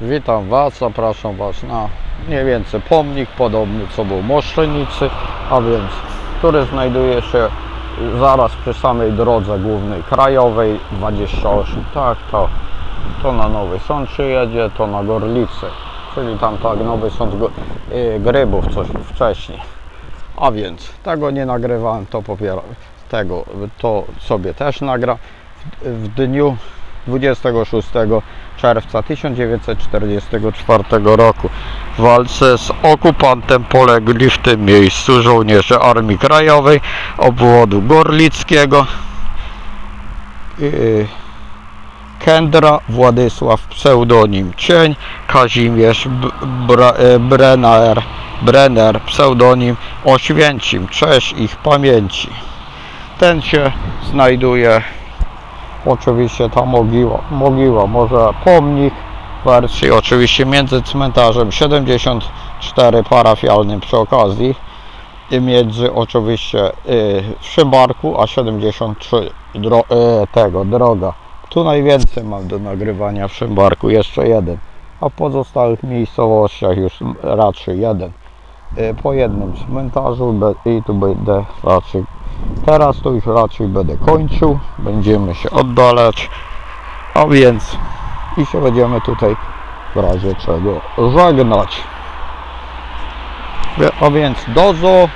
Witam Was, zapraszam Was na mniej więcej pomnik podobny co był Moszczenicy, a więc który znajduje się zaraz przy samej drodze głównej krajowej 28. Tak, to, to na Nowy Sącz się jedzie, to na Gorlicy, czyli tam tak Nowy go, y, Grybów coś wcześniej. A więc tego nie nagrywałem, to popiera tego, to sobie też nagra w, w dniu 26 czerwca 1944 roku. W walce z okupantem polegli w tym miejscu żołnierze Armii Krajowej obwodu gorlickiego yy, Kendra, Władysław, pseudonim Cień, Kazimierz e, Brenner, Brenner, pseudonim Oświęcim, cześć ich pamięci. Ten się znajduje oczywiście ta mogiła, mogiła, może pomnik wersji oczywiście między cmentarzem 74 parafialnym przy okazji i między oczywiście y, w Szymbarku a 73 dro, y, tego droga. Tu najwięcej mam do nagrywania w Szymbarku, jeszcze jeden, a w pozostałych miejscowościach już raczej jeden. Y, po jednym cmentarzu i tu będę raczej Teraz to już raczej będę kończył. Będziemy się oddalać. A więc i się będziemy tutaj w razie czego żegnać. A więc dozo